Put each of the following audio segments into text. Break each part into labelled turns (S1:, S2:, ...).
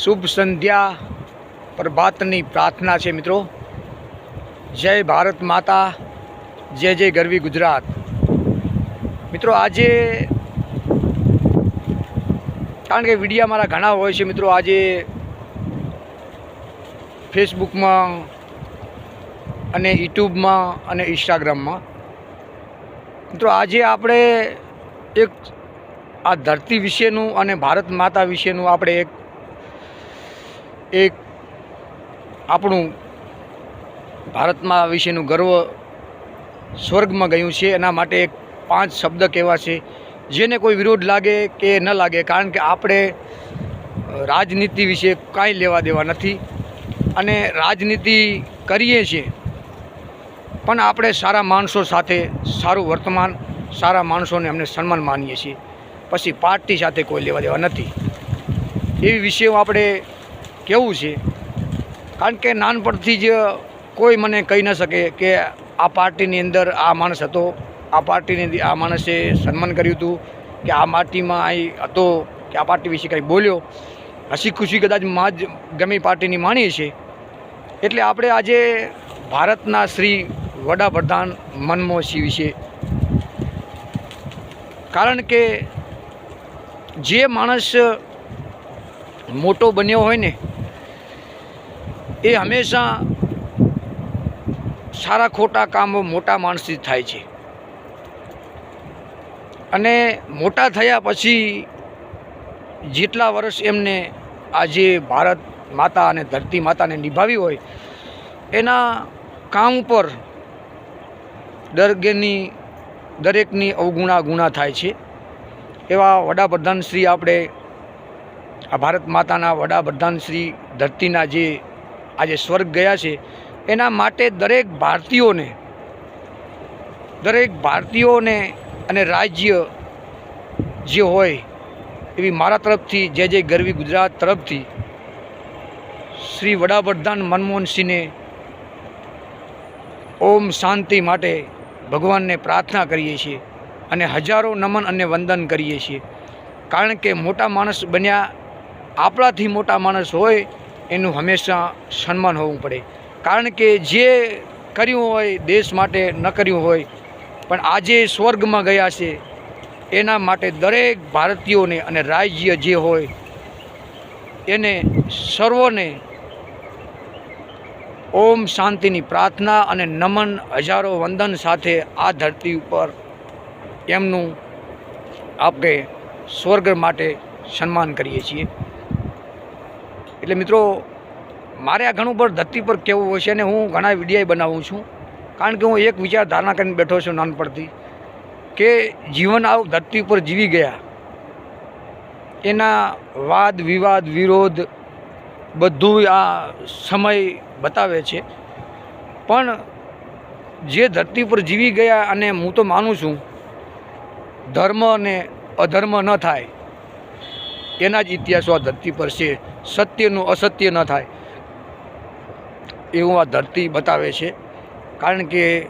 S1: શુભ સંધ્યા પ્રભાતની પ્રાર્થના છે મિત્રો. જય ભારત માતા, જય જય ગરવી ગુજરાત. મિત્રો આજે, કારણ કે વિડીયા મારા ઘણા હોય છે મિત્રો, આજે ફેસબુકમાં અને યુટ્યુબમાં અને ઇન્સ્ટાગ્રામમાં મિત્રો આજે આપણે એક આ ધરતી વિશેનું અને ભારત માતા વિશેનું આપણે એક એક આપણું ભારતમાં વિશેનું ગર્વ સ્વર્ગમાં ગયું છે. એના માટે એક પાંચ શબ્દ કહેવા છે. જેને કોઈ વિરોધ લાગે કે ન લાગે, કારણ કે આપણે રાજનીતિ વિશે કાંઈ લેવા દેવા નથી અને રાજનીતિ કરીએ છીએ. પણ આપણે સારા માણસો સાથે, સારું વર્તમાન, સારા માણસોને અમને સન્માન માનીએ છીએ. પછી પાર્ટી સાથે કોઈ લેવા દેવા નથી. એવી વિષયો આપણે કેવું છે? કારણ કે નાનપણથી જ કોઈ મને કહી ન શકે કે આ પાર્ટીની અંદર આ માણસ હતો. આ પાર્ટીની આ માણસે સન્માન કર્યું હતું કે આ પાર્ટીમાં અહીં હતો કે આ પાર્ટી વિશે કંઈ બોલ્યો. હસી ખુશી કદાચમાં જ ગમે પાર્ટીની માણીએ છીએ. એટલે આપણે આજે ભારતના શ્રી વડાપ્રધાન મનમોહન સિંહ વિશે કારણ કે જે માણસ મોટો બન્યો હોય ને એ હંમેશા સારા ખોટા કામો મોટા માણસથી થાય છે. અને મોટા થયા પછી જેટલા વર્ષ એમને આજે ભારત માતા અને ધરતી માતાને નિભાવી હોય, એના કામ ઉપર દરેકની દરેકની અવગુણા ગુણા થાય છે. એવા વડાપ્રધાન શ્રી આપણે આ ભારત માતાના વડાપ્રધાન શ્રી ધરતીના જે આજે સ્વર્ગ ગયા છે. એના માટે દરેક ભારતીયોને દરેક ભારતીયોને અને રાજ્ય જે હોય એવી મારા તરફથી જે જય ગરવી ગુજરાત તરફથી શ્રી વડાપ્રધાન મનમોહનસિંહને ઓમ શાંતિ માટે ભગવાનને પ્રાર્થના કરીએ છીએ અને હજારો નમન અને વંદન કરીએ છીએ. કારણ કે મોટા માણસ બન્યા, આપણાથી મોટા માણસ હોય એનું હંમેશા સન્માન હોવું પડે. કારણ કે જે કર્યું હોય, દેશ માટે ન કર્યું હોય, પણ આજે સ્વર્ગમાં ગયા છે, એના માટે દરેક ભારતીયોને અને રાજ્ય જે હોય, એને સર્વોને ઓમ શાંતિની પ્રાર્થના અને નમન હજારો વંદન સાથે આ ધરતી ઉપર એમનું આપણે સ્વર્ગ માટે સન્માન કરીએ છીએ. એટલે મિત્રો, મારે આ ઘણું પર ધરતી પર કહેવું હોય છે અને હું ઘણા વિડીયા બનાવું છું. કારણ કે હું એક વિચાર ધારણા કરીને બેઠો છું નાનપણથી કે જીવન આવ ધરતી ઉપર જીવી ગયા. એના વાદ, વિવાદ, વિરોધ બધું આ સમય બતાવે છે. પણ જે ધરતી પર જીવી ગયા અને હું તો માનું છું, ધર્મ અને અધર્મ ન થાય. એના જ ઇતિહાસો આ ધરતી પર છે. સત્યનું અસત્ય ન થાય એવું આ ધરતી બતાવે છે. કારણ કે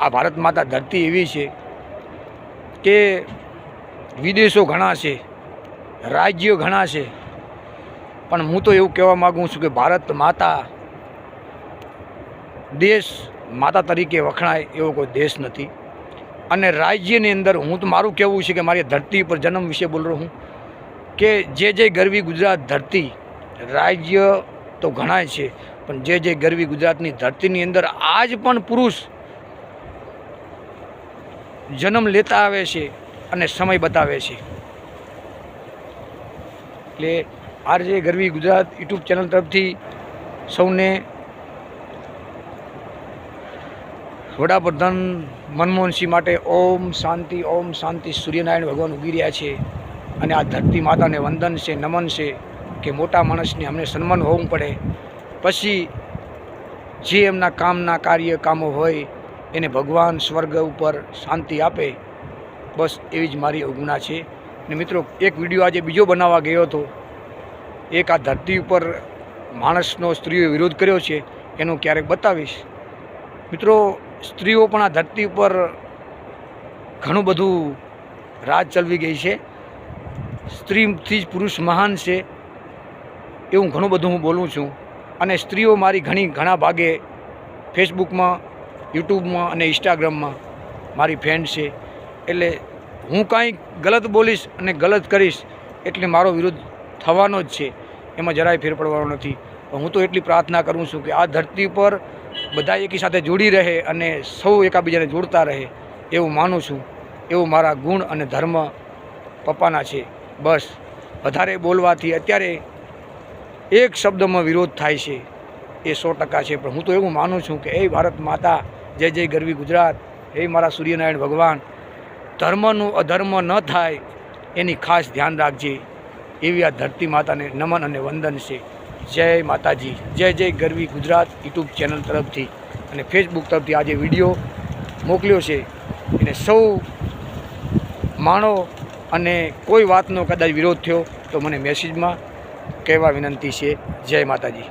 S1: આ ભારત માતા ધરતી એવી છે કે વિદેશો ઘણા છે, રાજ્યો ઘણા છે. પણ હું તો એવું કહેવા માગું છું કે ભારત માતા દેશ માતા તરીકે વખણાય એવો કોઈ દેશ નથી. અને રાજ્યની અંદર હું તો મારું કહેવું છે કે મારી ધરતી પર જન્મ વિશે બોલ રહ્યો હું. કે જે જે ગરવી ગુજરાત ધરતી, રાજ્ય તો ઘણાય છે, પણ જે જે ગરવી ગુજરાતની ધરતીની અંદર આજ પણ પુરુષ જન્મ લેતા આવે છે અને સમય બતાવે છે. એટલે RJ Garvi Gujarat YouTube channel તરફથી સૌને વડાપ્રધાન મનમોહનસિંહ માટે ઓમ શાંતિ ઓમ શાંતિ, સૂર્યનારાયણ ભગવાન ઉગી રહ્યા છે. અને આ ધરતી માતાને વંદન છે, નમન છે કે મોટા માણસને અમને સન્માન હોવું પડે. પછી જે એમના કામના કાર્ય, કામો હોય, એને ભગવાન સ્વર્ગ ઉપર શાંતિ આપે. બસ એવી જ મારી અવગુણા છે. ને મિત્રો, એક વીડિયો આજે બીજો બનાવવા ગયો હતો. એક આ ધરતી ઉપર માણસનો સ્ત્રીઓએ વિરોધ કર્યો છે, એનું ક્યારેક બતાવીશ. મિત્રો, સ્ત્રીઓ પણ આ ધરતી ઉપર ઘણું બધું રાજ ચલવી ગઈ છે. સ્ત્રીથી જ પુરુષ મહાન છે એવું ઘણું બધું હું બોલું છું. અને સ્ત્રીઓ મારી ઘણી ઘણા ભાગે ફેસબુકમાં યુટ્યુબમાં અને ઇન્સ્ટાગ્રામમાં મારી ફ્રેન્ડ છે. એટલે હું કાંઈ ગલત બોલીશ અને ગલત કરીશ એટલે મારો વિરોધ થવાનો જ છે. એમાં જરાય ફેર પડવાનો નથી હું તો એટલી પ્રાર્થના કરું છું કે આ ધરતી પર બધા એકી સાથે જોડી રહે અને સૌ એકાબીજાને જોડતા રહે એવું માનું છું. એવું મારા ગુણ અને ધર્મ પપ્પાના છે. બસ. વધારે બોલવાથી અત્યારે એક શબ્દમાં વિરોધ થાય છે. એ સો ટકા છે. પણ હું તો એવું માનું છું કે એ ભારત માતા, જય જય ગરવી ગુજરાત. એ મારા સૂર્યનારાયણ ભગવાન. ધર્મનું અધર્મ ન થાય એની ખાસ ધ્યાન રાખજે. એવી આ ધરતી માતાને નમન અને વંદન છે. જય માતાજી. જય જય ગરવી ગુજરાત યુટ્યુબ ચેનલ તરફથી. અને ફેસબુક તરફથી આજે વીડિયો મોકલ્યો છે. એને સૌ માણો અને કોઈ વાતનો કદાચ વિરોધ થયો તો મને મેસેજમાં કહેવા વિનંતી છે. જય માતાજી.